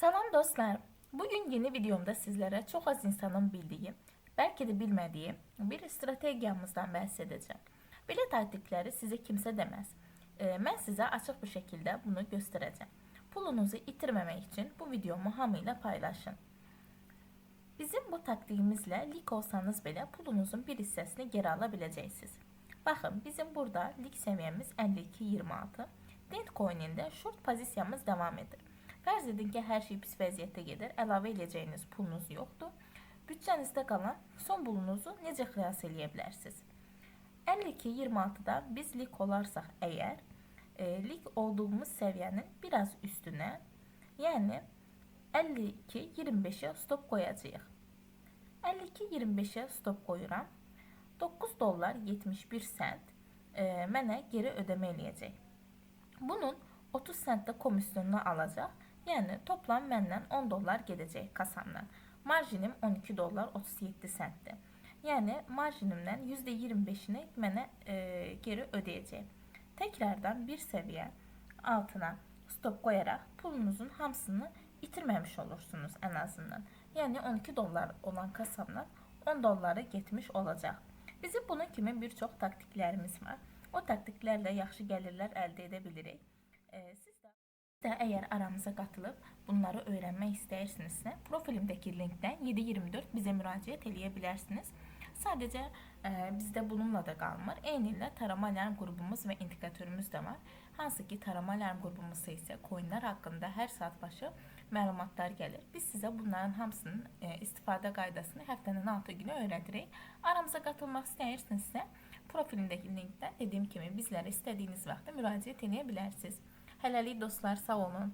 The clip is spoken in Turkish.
Salam dostlar. Bugün yeni videomda sizlere çok az insanın bildiği, belki de bilmediği bir stratejiyamızdan bahsedeceğim. Bilet taktikleri size kimse demez. Ee, ben size açık bir şekilde bunu göstereceğim. Pulunuzu itirmemek için bu videomu hamıyla paylaşın. Bizim bu taktiğimizle lig olsanız bile pulunuzun bir hissesini geri alabileceksiniz. Bakın bizim burada lig seviyemiz 52-26. Dentcoin'inde short pozisyonumuz devam edir. Fərz edin ki, hər şey pis vəziyyətdə gedir, əlavə edəcəyiniz pulunuz yoxdur. Bütçənizdə qalan son pulunuzu necə xilas eləyə bilərsiniz? 52-26-da biz lig olarsak əgər, e, lig olduğumuz səviyyənin biraz üstünə, yəni 52-25-ə stop qoyacağıq. 52-25'e stop koyuram. 9 dolar 71 sent e, mənə geri ödəmə eləyəcək. Bunun 30 sent də komisyonunu alacaq. Yəni toplam məndən 10 dollar gedəcək kasamdan. Marjinim 12 dollar 37 sentdir. Yəni marjinimdən %25'ini mənə e, geri ödəyəcək. Tekrardan bir səviyyə altına stop koyarak pulunuzun hamısını itirmemiş olursunuz en azından. Yani 12 dolar olan kasamdan 10 dolara getmiş olacak. Bizim bunun kimi bir çox taktiklərimiz var. O taktiklərlə yaxşı gəlirlər əldə edə bilirik. Ee, siz də de eğer aramıza katılıp bunları öğrenmek istəyirsinizsə, profilimdeki linkdən 724 bizə müraciət eləyə Sadece e, bizde bununla da qalmır. Eyni ilə tarama alarm grubumuz və indikatörümüz də var. Hansı ki, tarama alarm grubumuzda isə coinlər haqqında hər saat başı məlumatlar gəlir. Biz sizə bunların hamısının e, istifadə qaydasını həftənin 6 günü öyrədirik. Aramıza qatılmaq istəyirsinizsə, profilimdəki linkdən dediyim kimi bizlərə istədiyiniz vaxtda müraciət edə bilərsiniz. Hələlik dostlar, sağ olun.